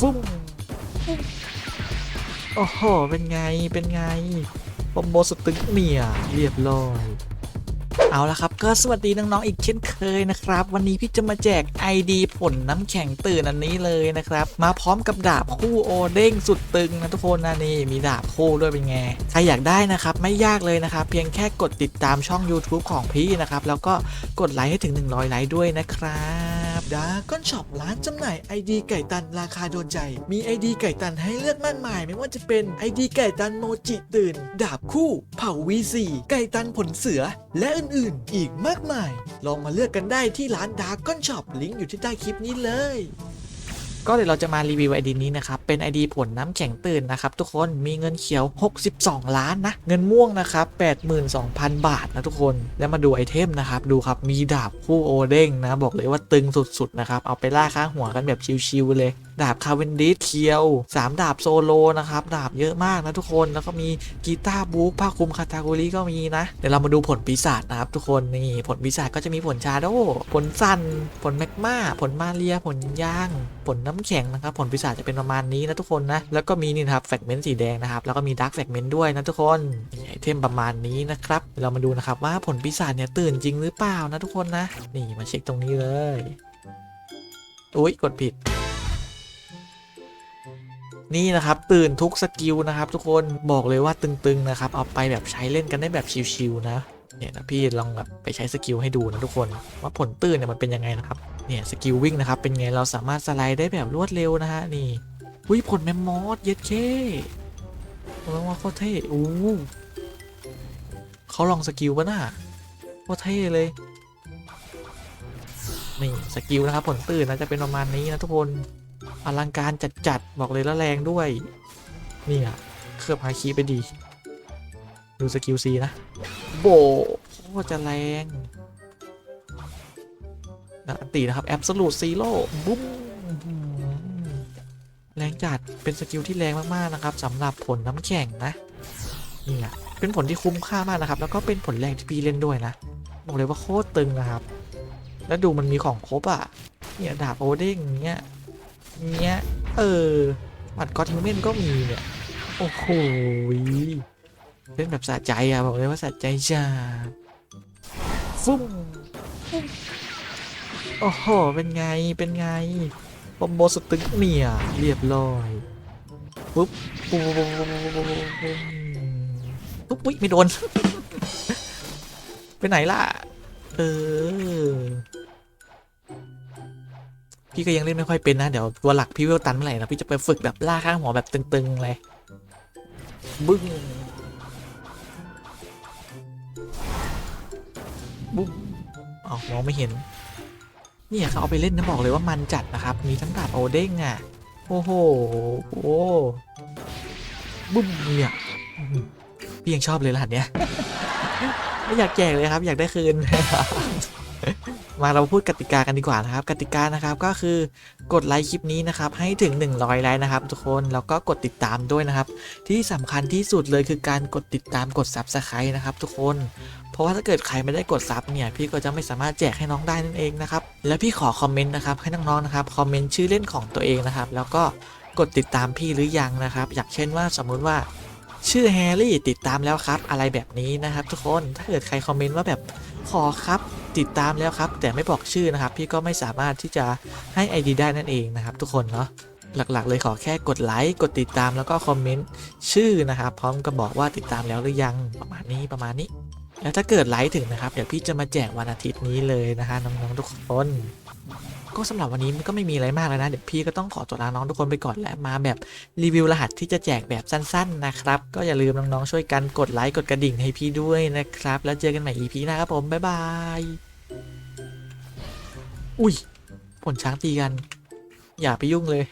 ฟุ้งโอ้โห เป็นไง เป็นไงคอมโบสตึกเนี่ยเรียบร้อย เอาละครับก็สวัสดีน้องๆอีกเช่นเคยนะครับ วันนี้พี่จะมาแจก ID ผลน้ำแข็งตื่นอันนี้เลยนะครับ มาพร้อมกับดาบคู่โอเด้งสุดตึงนะทุกคนนะนี่มีดาบคู่ด้วยเป็นไง ใครอยากได้นะครับ ไม่ยากเลยนะครับ เพียงแค่กดติดตามช่อง YouTube ของพี่นะครับ แล้วก็กดไลค์ให้ถึง 100ไลค์ด้วยนะครับ ดาก้อนช็อปร้านจำหน่าย ID ไก่ตันราคาโดนใจ มีไอดีไก่ตันให้เลือกมากมาย ไม่ว่าจะเป็นไอดีไก่ตันโมจิตื่น ดาบคู่ เผ่า V4 ไก่ตันผลเสือ และอื่นๆ อีกมากมาย ลองมาเลือกกันได้ที่ร้านดาก้อนช็อปลิงก์อยู่ที่ใต้คลิปนี้เลย ก็เดี๋ยวเราจะมารีวิวไอดีนี้นะครับ เป็น ID ผลน้ำแข็งตื่นนะครับทุกคนมีเงินเขียว 62 ล้านนะ เงินม่วงนะครับ 82,000 บาทนะทุกคน แล้วมาดูไอเทมนะครับดูครับมีดาบคู่โอเด้งนะบอกเลยว่าตึงสุดๆนะครับเอาไปล่าข้างหัวกันแบบชิวๆเลยดาบคาเวนดิสเคียว 3 ดาบโซโลนะครับ ดาบเยอะมากนะทุกคนแล้วก็มีกีตาร์บุ๊กผ้าคลุมคาตาโกริก็มีนะ เดี๋ยวเรามาดูผลปีศาจนะครับ ทุกคนนี่ผลปีศาจก็จะมีผลชาโดผลซันผลแมกมาผลมาเรีย ผลย่าง ผลน้ำแข็งนะครับ ผลปีศาจจะเป็นประมาณนี้นะทุกคนนะ แล้วก็มีนี่นะครับแฟกเมนต์สีแดงนะครับ แล้วก็มีดาร์กแฟกเมนต์ด้วยนะทุกคนนี่ไอเทมประมาณนี้นะครับเดี๋ยวเรามาดูนะครับว่าผลปีศาจเนี่ยตื่นจริงหรือเปล่านะทุกคนนะ นี่มาเช็คตรงนี้เลย อุ้ยกดผิดนี่นะครับตื่นทุกสกิลนะครับ ทุกคนบอกเลยว่าตึงๆนะครับ เอาไปแบบใช้เล่นกันได้แบบชิวๆนะเนี่ยนะพี่ลองแบบไปใช้สกิลให้ดูนะทุกคนว่าผลตื่นเนี่ยมันเป็นยังไงนะครับเนี่ยสกิลวิ่งนะครับเป็นไงเราสามารถสไลด์ได้แบบรวดเร็วนะฮะนี่ อุ้ยผลแมมมอสเย็ดเคผลแมมมอสโคตรเท่อู้เขาลองสกิลปะน่ะโคตรเท่เลย นี่สกิลนะครับผลตื่นนะจะเป็นประมาณนี้นะทุกคนอลังการจัดๆบอกเลยแล้วแรงด้วย นี่อะเคลือบฮาคีไปดี ดูสกิลซีนะ โบโคตรจะแรงนะอันตีนะครับแอบสูตซีโร่บุ้มอื้อหือ แรงจัดเป็นสกิลที่แรงมากๆนะครับสำหรับผลน้ำแข็งนะนี่อะเป็นผลที่คุ้มค่ามากนะครับ แล้วก็เป็นผลแรงที่พีเล่นด้วยนะบอกเลยว่าโคตรตึงนะครับ แล้วดูมันมีของครบอะเนี่ยดาบโอเด้งเงี้ยเนี้ยเออหมัดกอทิวเมนก็มีเนี่ยโอ้โหเล่นแบบสะใจอะบอกเลยว่าสะใจจ้าฟุ้งฟุ้งโอ้โหเป็นไงเป็นไง บอมโบสตึกเนี่ยเรียบร้อยปุ๊บปุ๊บปุ๊บปุ๊บปุ๊บปุ๊บปุ๊บไม่โดน ไปไหนล่ะ เออ พี่ก็ยังเล่นไม่ค่อยเป็นนะ เดี๋ยวตัวหลักพี่เวลตันเมื่อไหร่นะพี่จะไปฝึกแบบล่าข้างหัวแบบตึงๆเลยบึ้งบุ้มอ๋อมองไม่เห็น เนี่ยเขาเอาไปเล่นนะบอกเลยว่ามันจัดนะครับ มีทั้งดาบโอเด้งอะ โอ้โหโอ้บุ้มเนี่ยพี่ยังชอบเลยรหัสเนี้ยไม่อยากแจกเลยครับ อยากได้คืน มาเราพูดกติกากันดีกว่านะครับ กติกานะครับก็คือกดไลค์คลิปนี้นะครับ ให้ถึง 100ไลค์นะครับ ทุกคนแล้วก็กดติดตามด้วยนะครับ ที่สำคัญที่สุดเลยคือการกดติดตามกด Subscribe นะครับ ทุกคน ราะว่าถ้าเกิดใครไม่ได้กดซับเนี่ยพี่ก็จะไม่สามารถแจกให้น้องได้นั่นเองนะครับแล้วพี่ขอคอมเมนต์นะครับให้น้องๆนะครับคอมเมนต์ชื่อเล่นของตัวเองนะครับแล้วก็กดติดตามพี่หรือยังนะครับ อย่ากเช่นว่าสมมุติว่าชื่อแฮร์รี่ติดตามแล้วครับ อะไรแบบนี้นะครับ ทุกคนถ้าเกิดใครคอมเมนต์ว่าแบบขอครับติดตามแล้วครับ แต่ไม่บอกชื่อนะครับ พี่ก็ไม่สามารถที่จะให้ ID ได้นั่นเองนะครับ ทุกคนเนาะหลักๆ เลยขอแค่กดไลค์กดติดตามแล้วก็คอมเมนต์ชื่อนะครับ พร้อมกับบอกว่าติดตามแล้วหรือยังประมาณนี้ประมาณนี้ แล้วถ้าเกิดไลค์ถึงนะครับ เดี๋ยวพี่จะมาแจกวันอาทิตย์นี้เลยนะคะน้องๆทุกคนก็สำหรับวันนี้มันก็ไม่มีอะไรมากแล้วนะ เดี๋ยวพี่ก็ต้องขอตัวลาน้องทุกคนไปก่อนและมาแบบรีวิวรหัสที่จะแจกแบบสั้นๆนะครับ ก็อย่าลืมน้องๆช่วยกันกดไลค์กดกระดิ่งให้พี่ด้วยนะครับ แล้วเจอกันใหม่ EP หน้าครับผม บ๊ายบาย อุ้ยผลช้างตีกัน อย่าไปยุ่งเลย